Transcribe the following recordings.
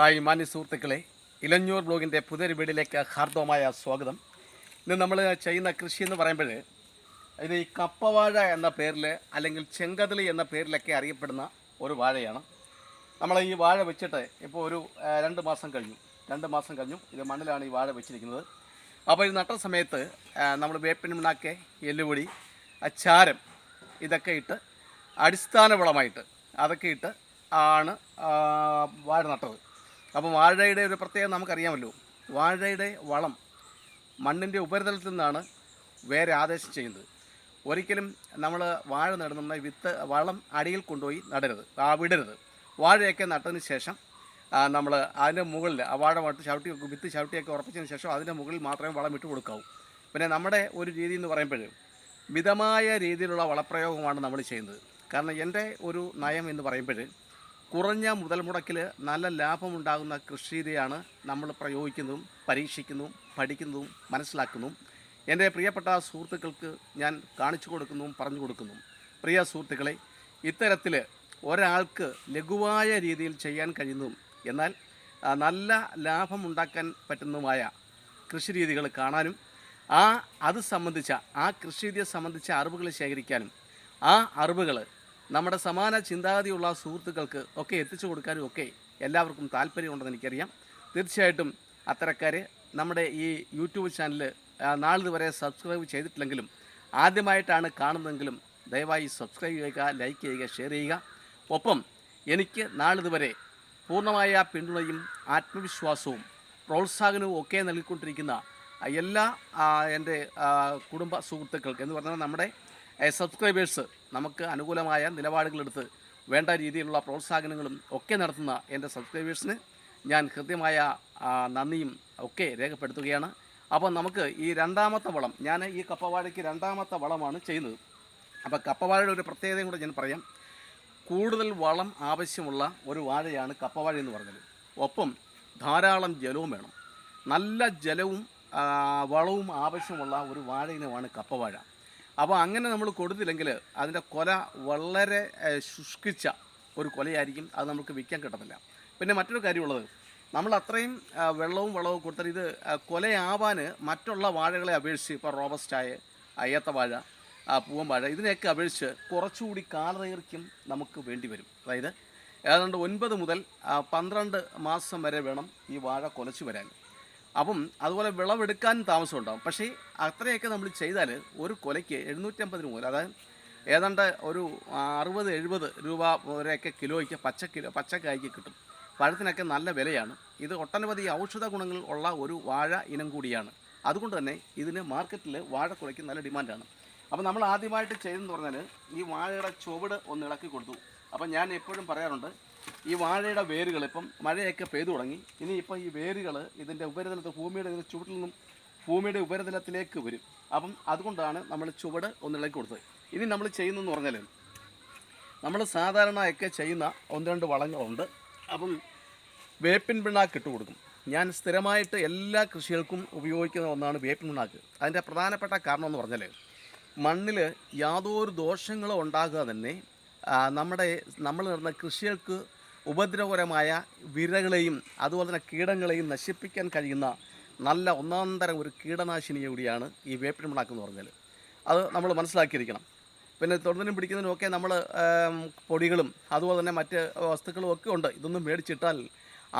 Hi മാന്യ സുഹൃത്തുക്കളെ ഇലഞ്ഞൂർ ബ്ലോഗിന്റെ പുതിയൊരു വീടിലേക്ക് ഹാർദവമായ സ്വാഗതം. ഇന്ന് നമ്മൾ ചെയ്യുന്ന കൃഷി എന്ന് പറയുമ്പോൾ ഇത് ഈ കപ്പവാഴ എന്ന പേരിൽ അല്ലെങ്കിൽ ചെങ്കതിളി എന്ന പേരിലൊക്കെ അറിയപ്പെടുന്ന ഒരു വാഴയാണ്. നമ്മൾ ഈ വാഴ വെച്ചിട്ട് ഇപ്പോൾ ഒരു രണ്ട് മാസം കഴിഞ്ഞു. രണ്ട് മാസം കഴിഞ്ഞു ഇത് മണ്ണിലാണ് ഈ വാഴ വെച്ചിരിക്കുന്നത്. അപ്പോൾ ഇത് നട്ട സമയത്ത് നമ്മൾ വേപ്പിൻ പിണ്ണാക്ക് എല്ലുപൊടി ചാരം ഇതൊക്കെ ഇട്ട് അടിസ്ഥാന വളമായിട്ട് അതൊക്കെ ഇട്ട് ആണ് വാഴ നട്ടത്. അപ്പോൾ വാഴയുടെ ഒരു പ്രത്യേകത നമുക്കറിയാമല്ലോ. വാഴയുടെ വളം മണ്ണിന്റെ ഉപരിതലത്തിൽ നിന്നാണ് വേറെ ആദേശം ചെയ്യുന്നത്. ഒരിക്കലും നമ്മൾ വാഴ നടുന്ന വിത്ത് വളം അടിയിൽ കൊണ്ടുപോയി നടരുത് ആ വിടരുത്. വാഴയൊക്കെ നട്ടതിന് ശേഷം നമ്മൾ അതിന്റെ മുകളിൽ ആ വാഴ വട്ട് ചവിട്ടി വിത്ത് ചവിട്ടിയൊക്കെ ഉറപ്പിച്ചതിന് ശേഷം അതിന്റെ മുകളിൽ മാത്രമേ വളം ഇട്ട് കൊടുക്കാവൂ. പിന്നെ നമ്മുടെ ഒരു രീതി എന്ന് പറയുമ്പോൾ മിതമായ രീതിയിലുള്ള വളപ്രയോഗമാണ് നമ്മൾ ചെയ്യുന്നത്. കാരണം എന്റെ ഒരു നയം എന്ന് പറയുമ്പോൾ കുറഞ്ഞ മുതൽ മുടക്കിൽ നല്ല ലാഭമുണ്ടാകുന്ന കൃഷി നമ്മൾ പ്രയോഗിക്കുന്നതും പരീക്ഷിക്കുന്നതും പഠിക്കുന്നതും മനസ്സിലാക്കുന്നതും. എന്റെ പ്രിയപ്പെട്ട സുഹൃത്തുക്കൾക്ക് ഞാൻ കാണിച്ചു കൊടുക്കുന്നതും പറഞ്ഞു കൊടുക്കുന്നു പ്രിയ സുഹൃത്തുക്കളെ ഇത്തരത്തിൽ ഒരാൾക്ക് ലഘുവായ രീതിയിൽ ചെയ്യാൻ കഴിയുന്നതും എന്നാൽ നല്ല ലാഭമുണ്ടാക്കാൻ പറ്റുന്നതുമായ കൃഷി രീതികൾ കാണാനും ആ അത് സംബന്ധിച്ച ആ കൃഷി രീതിയെ സംബന്ധിച്ച അറിവുകൾ ശേഖരിക്കാനും ആ അറിവുകൾ നമ്മുടെ സമാന ചിന്താഗതിയുള്ള സുഹൃത്തുക്കൾക്ക് ഒക്കെ എത്തിച്ചു കൊടുക്കാനും ഒക്കെ എല്ലാവർക്കും താല്പര്യമുണ്ടെന്ന് എനിക്കറിയാം. തീർച്ചയായിട്ടും അത്തരക്കാർ നമ്മുടെ ഈ യൂട്യൂബ് ചാനൽ നാളിതുവരെ സബ്സ്ക്രൈബ് ചെയ്തിട്ടില്ലെങ്കിലും ആദ്യമായിട്ടാണ് കാണുന്നതെങ്കിലും ദയവായി സബ്സ്ക്രൈബ് ചെയ്യുക ലൈക്ക് ചെയ്യുക ഷെയർ ചെയ്യുക. ഒപ്പം എനിക്ക് നാളിതുവരെ പൂർണമായ പിന്തുണയും ആത്മവിശ്വാസവും പ്രോത്സാഹനവും ഒക്കെ നൽകിക്കൊണ്ടിരിക്കുന്ന എല്ലാ എന്റെ കുടുംബ സുഹൃത്തുക്കൾക്ക് എന്ന് പറഞ്ഞാൽ നമ്മുടെ സബ്സ്ക്രൈബേഴ്സ് നമുക്ക് അനുകൂലമായ നിലപാടുകളെടുത്ത് വേണ്ട രീതിയിലുള്ള പ്രോത്സാഹനങ്ങളും ഒക്കെ നടത്തുന്ന എന്റെ സബ്സ്ക്രൈബേഴ്സിന് ഞാൻ കൃത്യമായ ആ, നന്ദിയും ഒക്കെ രേഖപ്പെടുത്തുകയാണ്. അപ്പോൾ നമുക്ക് ഈ രണ്ടാമത്തെ വളം ഞാൻ ഈ കപ്പവാഴയ്ക്ക് രണ്ടാമത്തെ വളമാണ് ചെയ്യുന്നത്. അപ്പോൾ കപ്പവാഴയുടെ ഒരു പ്രത്യേകതയും കൂടെ ഞാൻ പറയാം. കൂടുതൽ വളം ആവശ്യമുള്ള ഒരു വാഴയാണ് കപ്പവാഴ എന്ന് പറഞ്ഞത്. ഒപ്പം ധാരാളം ജലവും വേണം. നല്ല ജലവും വളവും ആവശ്യമുള്ള ഒരു വാഴ ഇനമാണ് കപ്പവാഴ. അപ്പോൾ അങ്ങനെ നമ്മൾ കൊടുത്തില്ലെങ്കിൽ അതിന്റെ കൊല വളരെ ശുഷ്കിച്ച ഒരു കൊലയായിരിക്കും. അത് നമുക്ക് വിൽക്കാൻ കിട്ടത്തില്ല. പിന്നെ മറ്റൊരു കാര്യമുള്ളത്. നമ്മൾ അത്രയും വെള്ളവും വളവും കൊടുത്താൽ ഇത് കൊലയാവാൻ മറ്റുള്ള വാഴകളെ അപേക്ഷിച്ച് ഇപ്പോൾ റോബസ്റ്റായ അയ്യത്ത വാഴ പൂവൻ വാഴ ഇതിനെയൊക്കെ അപേക്ഷിച്ച് കുറച്ചുകൂടി കാലദൈർഘ്യം നമുക്ക് വേണ്ടി വരും. അതായത് ഏതാണ്ട് ഒൻപത് മുതൽ പന്ത്രണ്ട് മാസം വരെ വേണം ഈ വാഴ കൊലച്ചു വരാൻ. അപ്പം അതുപോലെ വിളവെടുക്കാൻ താമസം ഉണ്ടാകും പക്ഷേ അത്രയൊക്കെ നമ്മൾ ചെയ്താൽ ഒരു കൊലയ്ക്ക് എഴുന്നൂറ്റമ്പത് രൂപ അതായത് ഏതാണ്ട് ഒരു അറുപത് എഴുപത് രൂപ വരെയൊക്കെ കിലോയ്ക്ക് പച്ച കിലോ പച്ചക്കായ്ക്ക് കിട്ടും. പഴത്തിനൊക്കെ നല്ല വിലയാണ്. ഇത് ഒട്ടനവധി ഔഷധ ഗുണങ്ങൾ ഉള്ള ഒരു വാഴ ഇനം കൂടിയാണ്. അതുകൊണ്ട് തന്നെ ഇതിന് മാർക്കറ്റിൽ വാഴ വാഴക്കുലയ്ക്ക് നല്ല ഡിമാൻഡാണ്. അപ്പോൾ നമ്മൾ ആദ്യമായിട്ട് ചെയ്തെന്ന് പറഞ്ഞാൽ ഈ വാഴയുടെ ചുവട് ഒന്ന് ഇളക്കി കൊടുത്തു. അപ്പോൾ ഞാൻ എപ്പോഴും പറയാറുണ്ട് ഈ വാഴയുടെ വേരുകൾ ഇപ്പം മഴയൊക്കെ പെയ്തു തുടങ്ങി. ഇനി ഇപ്പം ഈ വേരുകൾ ഇതിന്റെ ഉപരിതലത്തിൽ ഭൂമിയുടെ ഇതിന്റെ ചുവട്ടിൽ നിന്നും ഭൂമിയുടെ ഉപരിതലത്തിലേക്ക് വരും. അപ്പം അതുകൊണ്ടാണ് നമ്മൾ ചുവട് ഒന്ന് ഇളക്കി കൊടുത്തത്. ഇനി നമ്മൾ ചെയ്യുന്നതെന്ന് പറഞ്ഞാൽ നമ്മൾ സാധാരണയൊക്കെ ചെയ്യുന്ന ഒന്ന് രണ്ട് വളങ്ങളുണ്ട്. അപ്പം വേപ്പിൻ പിണ്ണാക്ക് ഇട്ട് കൊടുക്കും. ഞാൻ സ്ഥിരമായിട്ട് എല്ലാ കൃഷികൾക്കും ഉപയോഗിക്കുന്ന ഒന്നാണ് വേപ്പിൻ പിണ്ണാക്ക്. അതിന്റെ പ്രധാനപ്പെട്ട കാരണം എന്ന് പറഞ്ഞാൽ മണ്ണിൽ യാതൊരു ദോഷങ്ങളും ഉണ്ടാകുക തന്നെ നമ്മുടെ നമ്മൾ നടന്ന കൃഷികൾക്ക് ഉപദ്രവകരമായ വിരകളെയും അതുപോലെ തന്നെ കീടങ്ങളെയും നശിപ്പിക്കാൻ കഴിയുന്ന നല്ല ഒന്നാം തരം ഒരു കീടനാശിനി കൂടിയാണ് ഈ വേപ്പിൻ പിണ്ണാക്ക് എന്ന് പറഞ്ഞാൽ അത് നമ്മൾ മനസ്സിലാക്കിയിരിക്കണം. പിന്നെ തൊടുന്നതിനും പിടിക്കുന്നതിനും ഒക്കെ നമ്മൾ പൊടികളും അതുപോലെ തന്നെ മറ്റ് വസ്തുക്കളും ഒക്കെ ഉണ്ട്. ഇതൊന്നും മേടിച്ചിട്ടാൽ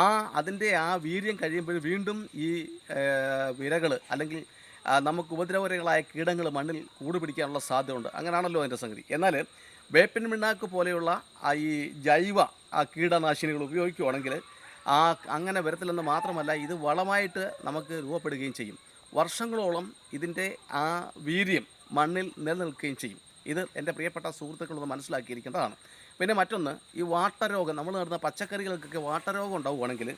ആ അതിന്റെ ആ വീര്യം കഴിയുമ്പോൾ വീണ്ടും ഈ വിരകൾ അല്ലെങ്കിൽ നമുക്ക് ഉപദ്രവകരങ്ങളായ കീടങ്ങൾ മണ്ണിൽ കൂടുപിടിക്കാനുള്ള സാധ്യതയുണ്ട്. അങ്ങനെയാണല്ലോ അതിന്റെ സംഗതി. എന്നാൽ വേപ്പിൻ പിണ്ണാക്ക് പോലെയുള്ള ഈ ജൈവ കീടനാശിനികൾ ഉപയോഗിക്കുകയാണെങ്കിൽ ആ അങ്ങനെ വരത്തില്ലെന്ന് മാത്രമല്ല ഇത് വളമായിട്ട് നമുക്ക് രൂപപ്പെടുകയും ചെയ്യും. വർഷങ്ങളോളം ഇതിന്റെ ആ വീര്യം മണ്ണിൽ നിലനിൽക്കുകയും ചെയ്യും. ഇത് എന്റെ പ്രിയപ്പെട്ട സുഹൃത്തുക്കളൊന്ന് മനസ്സിലാക്കിയിരിക്കേണ്ടതാണ്. പിന്നെ മറ്റൊന്ന് ഈ വാട്ടരോഗം നമ്മൾ നടന്ന പച്ചക്കറികൾക്കൊക്കെ വാട്ടരോഗം ഉണ്ടാവുകയാണെങ്കിൽ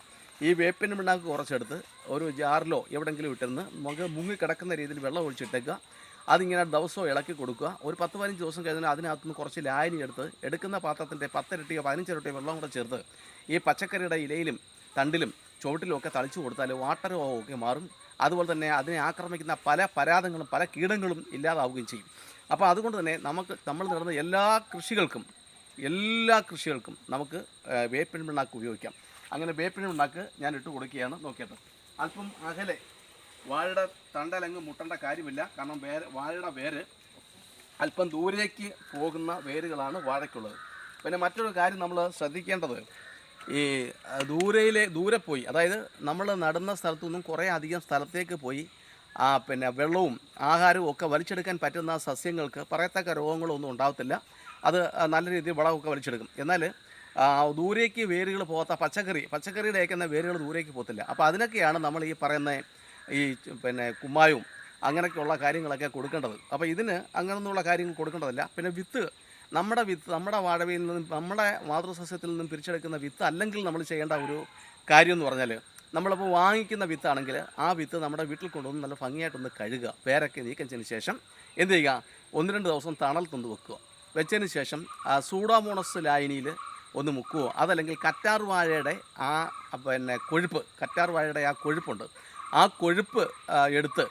ഈ വേപ്പിൻ പിണ്ണാക്ക് കുറച്ചെടുത്ത് ഒരു ജാറിലോ എവിടെയെങ്കിലും ഇട്ടിരുന്ന് നമുക്ക് മുങ്ങിക്കിടക്കുന്ന രീതിയിൽ വെള്ളം ഒഴിച്ചിട്ടേക്കുക. അതിങ്ങനെ ദിവസവും ഇളക്കി കൊടുക്കുക. ഒരു പത്ത് പതിനഞ്ച് ദിവസം കഴിഞ്ഞാൽ അതിനകത്തുനിന്ന് കുറച്ച് ലായനി എടുത്ത് എടുക്കുന്ന പാത്രത്തിന്റെ പത്തിരട്ടിയോ പതിനഞ്ചിരട്ടിയോ വെള്ളം കൂടെ ചേർത്ത് ഈ പച്ചക്കറിയുടെ ഇലയിലും തണ്ടിലും ചുവട്ടിലും ഒക്കെ തളിച്ചു കൊടുത്താൽ ഒക്കെ മാറും. അതുപോലെ തന്നെ അതിനെ ആക്രമിക്കുന്ന പല പരാതങ്ങളും പല കീടങ്ങളും ഇല്ലാതാവുകയും ചെയ്യും. അപ്പോൾ അതുകൊണ്ട് തന്നെ നമുക്ക് നമ്മൾ നടന്ന എല്ലാ കൃഷികൾക്കും എല്ലാ കൃഷികൾക്കും നമുക്ക് വേപ്പിൻ പിണ്ണാക്ക് ഉപയോഗിക്കാം. അങ്ങനെ വേപ്പിൻ ഉണ്ടാക്ക് ഞാൻ ഇട്ട് കൊടുക്കുകയാണ്. നോക്കിയത് അല്പം അകലെ വാഴയുടെ തണ്ടലങ്ങ് മുട്ടേണ്ട കാര്യമില്ല. കാരണം വേര് വാഴയുടെ വേര് അല്പം ദൂരേക്ക് പോകുന്ന വേരുകളാണ് വാഴയ്ക്കുള്ളത്. പിന്നെ മറ്റൊരു കാര്യം നമ്മൾ ശ്രദ്ധിക്കേണ്ടത് ഈ ദൂരയിലെ ദൂരെ പോയി അതായത് നമ്മൾ നടുന്ന സ്ഥലത്തു നിന്നും കുറേ അധികം സ്ഥലത്തേക്ക് പോയി ആ പിന്നെ വെള്ളവും ആഹാരവും ഒക്കെ വലിച്ചെടുക്കാൻ പറ്റുന്ന സസ്യങ്ങൾക്ക് പറയത്തക്ക രോഗങ്ങളൊന്നും ഉണ്ടാകത്തില്ല അത് നല്ല രീതിയിൽ വളമൊക്കെ വലിച്ചെടുക്കും. എന്നാൽ ദൂരേക്ക് വേരുകൾ പോകാത്ത പച്ചക്കറി പച്ചക്കറിയുടെ അയക്കുന്ന വേരുകൾ ദൂരേക്ക് പോകത്തില്ല. അപ്പോൾ അതിനൊക്കെയാണ് നമ്മൾ ഈ പറയുന്ന ഈ പിന്നെ കുമ്മായവും അങ്ങനെയൊക്കെയുള്ള കാര്യങ്ങളൊക്കെ കൊടുക്കേണ്ടത്. അപ്പോൾ ഇതിന് അങ്ങനെയൊന്നുള്ള കാര്യങ്ങൾ കൊടുക്കേണ്ടതല്ല. പിന്നെ വിത്ത് നമ്മുടെ വിത്ത് നമ്മുടെ വാഴവയിൽ നിന്നും നമ്മുടെ മാതൃസസ്യത്തിൽ നിന്നും പിരിച്ചെടുക്കുന്ന വിത്ത് അല്ലെങ്കിൽ നമ്മൾ ചെയ്യേണ്ട ഒരു കാര്യം എന്ന് പറഞ്ഞാൽ നമ്മളിപ്പോൾ വാങ്ങിക്കുന്ന വിത്താണെങ്കിൽ ആ വിത്ത് നമ്മുടെ വീട്ടിൽ കൊണ്ടുവന്ന് നല്ല ഭംഗിയായിട്ടൊന്ന് കഴുകുക. വേരൊക്കെ ചെയ്തതിന് ശേഷം എന്ത് ചെയ്യുക? ഒന്ന് രണ്ട് ദിവസം തണൽ തന്ന് വെക്കുക. വെച്ചതിന് ശേഷം സൂഡാമോണസ് ലായനിയിൽ ഒന്ന് മുക്കുകയോ അതല്ലെങ്കിൽ കറ്റാർ വാഴയുടെ ആ പിന്നെ കൊഴുപ്പ് കറ്റാർ വാഴയുടെ ആ കൊഴുപ്പുണ്ട്. ആ കൊഴുപ്പ് എടുത്ത്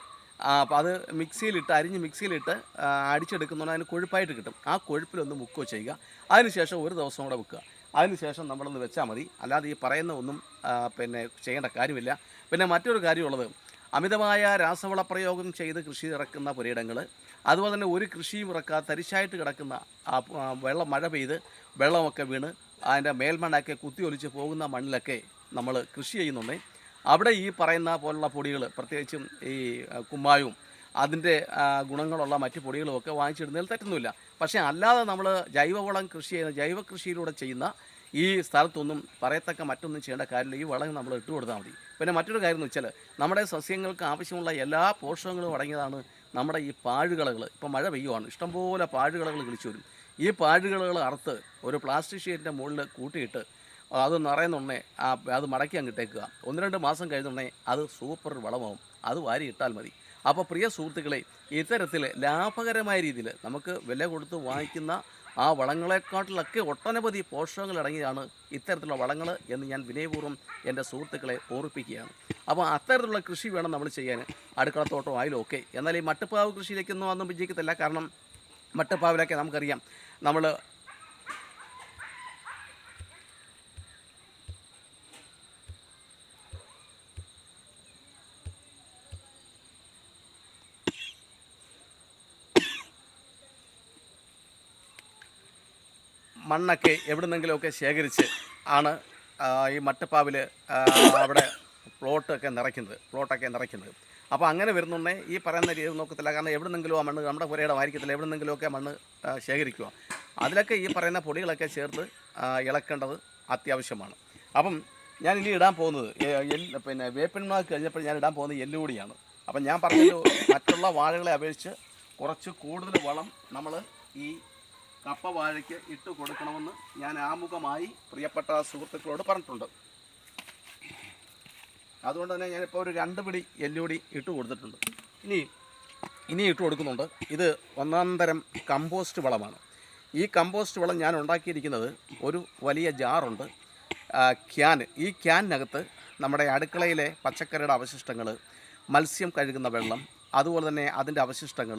അപ്പോൾ അത് മിക്സിയിലിട്ട് അരിഞ്ഞ് മിക്സിയിലിട്ട് അടിച്ചെടുക്കുന്നതുകൊണ്ട് അതിന് കൊഴുപ്പായിട്ട് കിട്ടും. ആ കൊഴുപ്പിലൊന്ന് മുക്കുക ചെയ്യുക. അതിനുശേഷം ഒരു ദിവസം കൂടെ വെക്കുക. അതിനുശേഷം നമ്മളൊന്ന് വെച്ചാൽ മതി. അല്ലാതെ ഈ പറയുന്ന ഒന്നും പിന്നെ ചെയ്യേണ്ട കാര്യമില്ല. പിന്നെ മറ്റൊരു കാര്യമുള്ളത്. അമിതമായ രാസവള പ്രയോഗം ചെയ്ത് കൃഷി ഇറക്കുന്ന പുരയിടങ്ങൾ അതുപോലെ തന്നെ ഒരു കൃഷിയും ഇറക്കാതെ തരിശായിട്ട് കിടക്കുന്ന വെള്ളം മഴ പെയ്ത് വെള്ളമൊക്കെ വീണ് അതിന്റെ മേൽമണ്ണൊക്കെ കുത്തിയൊലിച്ച് പോകുന്ന മണ്ണിലൊക്കെ നമ്മൾ കൃഷി ചെയ്യുന്നുണ്ടെങ്കിൽ അവിടെ ഈ പറയുന്ന പോലുള്ള പൊടികൾ പ്രത്യേകിച്ചും ഈ കുമ്മായവും അതിന്റെ ഗുണങ്ങളുള്ള മറ്റ് പൊടികളുമൊക്കെ വാങ്ങിച്ചിടുന്നതിൽ തെറ്റൊന്നുമില്ല. പക്ഷേ അല്ലാതെ നമ്മൾ ജൈവവളം കൃഷി ചെയ്യുന്ന ജൈവ കൃഷിയിലൂടെ ചെയ്യുന്ന ഈ സ്ഥലത്തൊന്നും പറയത്തക്ക മറ്റൊന്നും ചെയ്യേണ്ട കാര്യമില്ല. ഈ വളം നമ്മൾ ഇട്ട് കൊടുത്താൽ മതി. പിന്നെ മറ്റൊരു കാര്യം എന്ന് വെച്ചാൽ നമ്മുടെ സസ്യങ്ങൾക്ക് ആവശ്യമുള്ള എല്ലാ പോഷകങ്ങളും അടങ്ങിയതാണ് നമ്മുടെ ഈ പാഴുകളകൾ ഇപ്പോൾ മഴ പെയ്യുവാണ്. ഇഷ്ടംപോലെ പാഴുകളകൾ കിളിച്ചു വരും. ഈ പാഴുകളകൾ അറുത്ത് ഒരു പ്ലാസ്റ്റിക് ഷീറ്റിന്റെ മുകളിൽ കൂട്ടിയിട്ട് അത് നിറയുന്നുണ്ടേ ആ അത് മടക്കി അങ്ങ് ഇട്ടേക്കുക. ഒന്ന് രണ്ട് മാസം കഴിഞ്ഞുണ്ടേ അത് സൂപ്പർ വളമാവും. അത് വാരി ഇട്ടാൽ മതി. അപ്പോൾ പ്രിയ സുഹൃത്തുക്കളെ ഇത്തരത്തിൽ ലാഭകരമായ രീതിയിൽ നമുക്ക് വില കൊടുത്ത് വാങ്ങിക്കുന്ന ആ വളങ്ങളെക്കാട്ടിലൊക്കെ ഒട്ടനവധി പോഷകങ്ങൾ അടങ്ങിയതാണ് ഇത്തരത്തിലുള്ള വളങ്ങൾ എന്ന് ഞാൻ വിനയപൂർവം എന്റെ സുഹൃത്തുക്കളെ ഓർപ്പിക്കുകയാണ് അപ്പോൾ അത്തരത്തിലുള്ള കൃഷി വേണം നമ്മൾ ചെയ്യാൻ. അടുക്കളത്തോട്ടം ആയാലും ഒക്കെ. എന്നാൽ ഈ മട്ടുപ്പാവ് കൃഷിയിലേക്കൊന്നും അതൊന്നും വിജയിക്കത്തില്ല. കാരണം മട്ടുപ്പാവിലൊക്കെ നമുക്കറിയാം. നമ്മൾ മണ്ണൊക്കെ എവിടുന്നെങ്കിലുമൊക്കെ ശേഖരിച്ച് ആണ് ഈ മട്ടുപ്പാവിൽ അവിടെ പ്ലോട്ടൊക്കെ നിറയ്ക്കുന്നത് പ്ലോട്ടൊക്കെ നിറയ്ക്കുന്നത്. അപ്പോൾ അങ്ങനെ വരുന്നുണ്ടേ ഈ പറയുന്ന രീതി നോക്കത്തില്ല. കാരണം എവിടെ എവിടുന്നെങ്കിലും ആ മണ്ണ് നമ്മുടെ പുരയുടെ ആയിരിക്കത്തില്ല. എവിടുന്നെങ്കിലുമൊക്കെ മണ്ണ് ശേഖരിക്കുക. അതിലൊക്കെ ഈ പറയുന്ന പൊടികളൊക്കെ ചേർത്ത് ഇളക്കേണ്ടത് അത്യാവശ്യമാണ്. അപ്പം ഞാൻ ഇനി ഇടാൻ പോകുന്നത് പിന്നെ വേപ്പിന്മാർക്ക് കഴിഞ്ഞപ്പോൾ ഞാൻ ഇടാൻ പോകുന്നത് എല്ലുകൂടിയാണ് അപ്പം ഞാൻ പറഞ്ഞത് മറ്റുള്ള വാഴകളെ അപേക്ഷിച്ച് കുറച്ച് കൂടുതൽ വളം നമ്മൾ ഈ കപ്പ വാഴയ്ക്ക് ഇട്ട് കൊടുക്കണമെന്ന് ഞാൻ ആമുഖമായി പ്രിയപ്പെട്ട സുഹൃത്തുക്കളോട് പറഞ്ഞിട്ടുണ്ട്. അതുകൊണ്ട് തന്നെ ഞാനിപ്പോൾ ഒരു രണ്ട് പിടി എല്ലുപൊടി ഇട്ട് കൊടുത്തിട്ടുണ്ട്. ഇനി ഇനി ഇട്ട് കൊടുക്കുന്നുണ്ട്. ഇത് ഒന്നാം തരം കമ്പോസ്റ്റ് വളമാണ്. ഈ കമ്പോസ്റ്റ് വളം ഞാൻ ഉണ്ടാക്കിയിരിക്കുന്നത് ഒരു വലിയ ജാറുണ്ട്. ക്യാൻ. ഈ ക്യാനിനകത്ത് നമ്മുടെ അടുക്കളയിലെ പച്ചക്കറിയുടെ അവശിഷ്ടങ്ങൾ മത്സ്യം കഴുകുന്ന വെള്ളം അതുപോലെ തന്നെ അതിന്റെ അവശിഷ്ടങ്ങൾ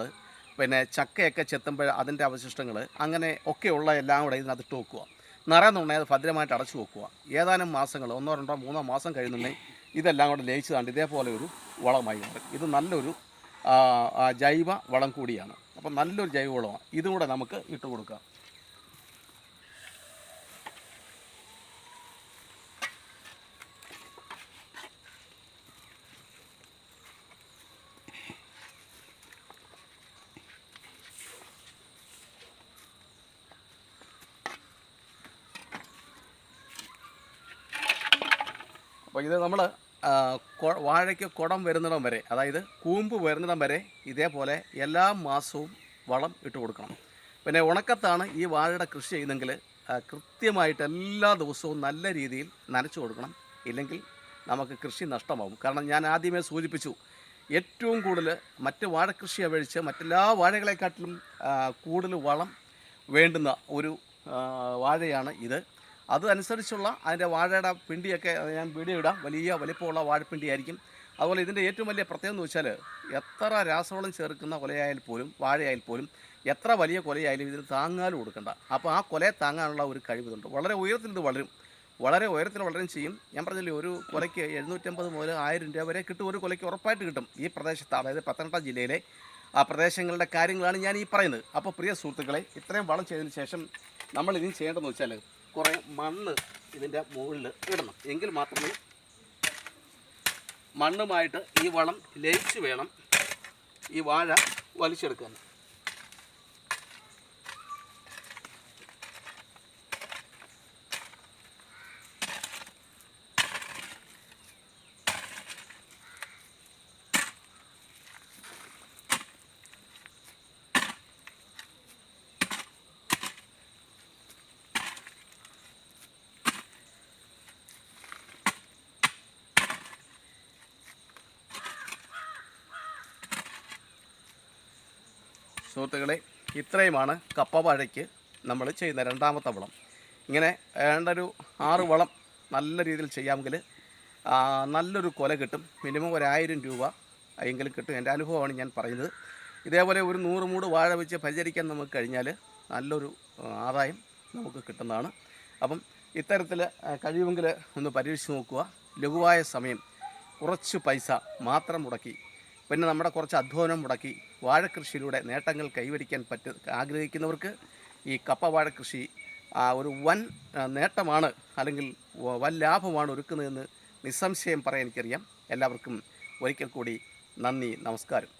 പിന്നെ ചക്കയൊക്കെ ചെത്തുമ്പോൾ അതിന്റെ അവശിഷ്ടങ്ങൾ അങ്ങനെ ഒക്കെയുള്ള എല്ലാം കൂടെ ഇതിനകത്ത് ഇട്ട് വെക്കുക നിറയുന്നുണ്ടെങ്കിൽ അത് ഭദ്രമായിട്ട് അടച്ചു വെക്കുക. ഏതാനും മാസങ്ങൾ ഒന്നോ രണ്ടോ മൂന്നോ മാസം കഴിയുന്നുണ്ടെങ്കിൽ ഇതെല്ലാം കൂടെ ലയിച്ചതാണ്ട് ഇതേപോലെ ഒരു വളമായി മാറും. ഇത് നല്ലൊരു ജൈവ വളം കൂടിയാണ്. അപ്പം നല്ലൊരു ജൈവ വളമാണ്. ഇതും കൂടെ നമുക്ക് ഇട്ട് കൊടുക്കാം. അപ്പോൾ ഇത് നമ്മൾ വാഴയ്ക്ക് കുടം വരുന്നിടം വരെ അതായത് കൂമ്പ് വരുന്നിടം വരെ ഇതേപോലെ എല്ലാ മാസവും വളം ഇട്ട് കൊടുക്കണം. പിന്നെ ഉണക്കത്താണ് ഈ വാഴയുടെ കൃഷി ചെയ്യുന്നെങ്കിൽ കൃത്യമായിട്ട് എല്ലാ ദിവസവും നല്ല രീതിയിൽ നനച്ചു കൊടുക്കണം. ഇല്ലെങ്കിൽ നമുക്ക് കൃഷി നഷ്ടമാകും കാരണം ഞാൻ ആദ്യമേ സൂചിപ്പിച്ചു ഏറ്റവും കൂടുതൽ മറ്റ് വാഴക്കൃഷി അപേക്ഷിച്ച് മറ്റെല്ലാ വാഴകളെക്കാട്ടിലും കൂടുതൽ വളം വേണ്ടുന്ന ഒരു വാഴയാണ് ഇത്. അതനുസരിച്ചുള്ള അതിന്റെ വാഴയുടെ പിണ്ടിയൊക്കെ ഞാൻ വീഡിയോ ഇടാം. വലിയ വലിപ്പമുള്ള വാഴപ്പിണ്ടി ആയിരിക്കും അതുപോലെ ഇതിന്റെ ഏറ്റവും വലിയ പ്രത്യേകത എന്ന് വെച്ചാൽ എത്ര രാസവളം ചേർക്കുന്ന കൊലയായാൽ പോലും വാഴയായാൽ പോലും എത്ര വലിയ കൊലയായാലും ഇതിന് താങ്ങാലും കൊടുക്കണ്ട. അപ്പോൾ ആ കൊലയെ താങ്ങാനുള്ള ഒരു കഴിവുണ്ട്. വളരെ ഉയരത്തിൽ ഇത് വളരും. വളരെ ഉയരത്തിൽ വളരുകയും ചെയ്യും. ഞാൻ പറഞ്ഞില്ലേ ഒരു കൊലയ്ക്ക് എഴുന്നൂറ്റമ്പത് മുതൽ ആയിരം രൂപ വരെ കിട്ടും. ഒരു കൊലയ്ക്ക് ഉറപ്പായിട്ട് കിട്ടും ഈ പ്രദേശത്ത്. അതായത് പത്തനംതിട്ട ജില്ലയിലെ ആ പ്രദേശങ്ങളുടെ കാര്യങ്ങളാണ് ഞാൻ ഈ പറയുന്നത്. അപ്പോൾ പ്രിയ സുഹൃത്തുക്കളെ ഇത്രയും വളം ചെയ്തതിന് ശേഷം നമ്മൾ ഇനി ചെയ്യേണ്ടതെന്ന് വെച്ചാൽ കുറേ മണ്ണ് ഇതിന്റെ മുകളിൽ ഇടണം. എങ്കിൽ മാത്രമേ മണ്ണുമായിട്ട് ഈ വളം ലയിച്ച് വേണം ഈ വാഴ വലിച്ചെടുക്കാൻ. സുഹൃത്തുക്കളെ ഇത്രയുമാണ് കപ്പ വാഴയ്ക്ക് നമ്മൾ ചെയ്യുന്ന രണ്ടാമത്തെ വളം. ഇങ്ങനെ വേണ്ട ഒരു ആറ് വളം നല്ല രീതിയിൽ ചെയ്യാമെങ്കിൽ നല്ലൊരു കൊല കിട്ടും. മിനിമം ഒരായിരം രൂപ എങ്കിലും കിട്ടും. എന്റെ അനുഭവമാണ് ഞാൻ പറയുന്നത്. ഇതേപോലെ ഒരു നൂറ് മൂട് വാഴ വെച്ച് പരിചരിക്കാൻ നമുക്ക് കഴിഞ്ഞാൽ നല്ലൊരു ആദായം നമുക്ക് കിട്ടുന്നതാണ്. അപ്പം ഇത്തരത്തിൽ കഴിയുമെങ്കിൽ ഒന്ന് പരീക്ഷിച്ച് നോക്കുക. ലഘുവായ സമയം കുറച്ച് പൈസ മാത്രം മുടക്കി. പിന്നെ നമ്മുടെ കുറച്ച് അധ്വാനം മുടക്കി. വാഴക്കൃഷിയിലൂടെ നേട്ടങ്ങൾ കൈവരിക്കാൻ പറ്റ ആഗ്രഹിക്കുന്നവർക്ക് ഈ കപ്പ വാഴക്കൃഷി ഒരു വൻ നേട്ടമാണ് അല്ലെങ്കിൽ വൻ ലാഭമാണ് ഒരുക്കുന്നതെന്ന് നിസ്സംശയം പറയാൻ എനിക്കറിയാം. എല്ലാവർക്കും ഒരിക്കൽ കൂടി നന്ദി നമസ്കാരം.